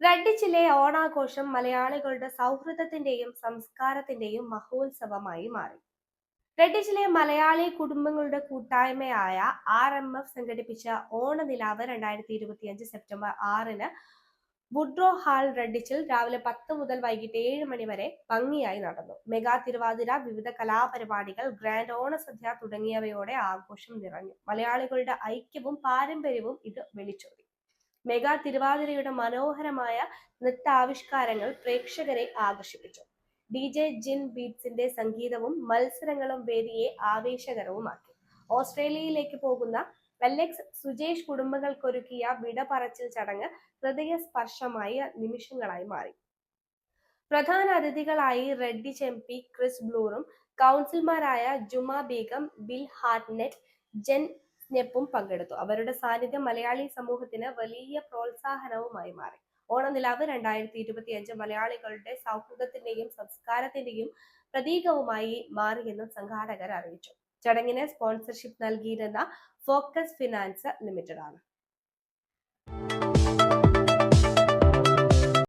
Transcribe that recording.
റഡ്ഡിച്ചിലെ ഓണാഘോഷം മലയാളികളുടെ സൗഹൃദത്തിന്റെയും സംസ്കാരത്തിന്റെയും മഹോത്സവമായി മാറി. റഡ്ഡിച്ചിലെ മലയാളി കുടുംബങ്ങളുടെ കൂട്ടായ്മയായ ആർ എം എഫ് സംഘടിപ്പിച്ച ഓണനിലാവ് രണ്ടായിരത്തി ഇരുപത്തിയഞ്ച് സെപ്റ്റംബർ ആറിന് വുഡ്രോ ഹാൾ റെഡിച്ചിൽ രാവിലെ പത്ത് മുതൽ വൈകിട്ട് ഏഴ് മണി വരെ ഭംഗിയായി നടന്നു. മെഗാ തിരുവാതിര വിവിധ കലാപരിപാടികൾ ഗ്രാൻഡ് ഓണസദ്യ തുടങ്ങിയവയോടെ ആഘോഷം നിറഞ്ഞു. മലയാളികളുടെ ഐക്യവും പാരമ്പര്യവും ഇത് വിളിച്ചോടി. മെഗാ തിരുവാതിരയുടെ മനോഹരമായ നൃത്താവിഷ്കാരങ്ങൾ പ്രേക്ഷകരെ ആകർഷിപ്പിച്ചു. ഡി ജെ ജിൻ ബീറ്റ്സിന്റെ സംഗീതവും മത്സരങ്ങളും വേദിയെ ആവേശകരവുമാക്കി. ഓസ്ട്രേലിയയിലേക്ക് പോകുന്ന വെല്ലെക്സ് സുജേഷ് കുടുംബങ്ങൾക്കൊരുക്കിയ വിട പറച്ചിൽ ചടങ്ങ് ഹൃദയസ്പർശമായ നിമിഷങ്ങളായി മാറി. പ്രധാന അതിഥികളായി റെഡ്ഡി ചെമ്പി ക്രിസ് ബ്ലൂറും കൗൺസിൽമാരായ Juma Begum Bill Hartnett Jen സ്നെപ്പും പങ്കെടുത്തു. അവരുടെ സാന്നിധ്യം മലയാളി സമൂഹത്തിന് വലിയ പ്രോത്സാഹനവുമായി മാറി. ഓണനിലാവ് രണ്ടായിരത്തി ഇരുപത്തി അഞ്ച് മലയാളികളുടെ സൗഹൃദത്തിന്റെയും സംസ്കാരത്തിന്റെയും പ്രതീകവുമായി മാറിയെന്നും സംഘാടകർ അറിയിച്ചു. ചടങ്ങിന് സ്പോൺസർഷിപ്പ് നൽകിയിരുന്ന ഫോക്കസ് ഫിനാൻസ് ലിമിറ്റഡ് ആണ്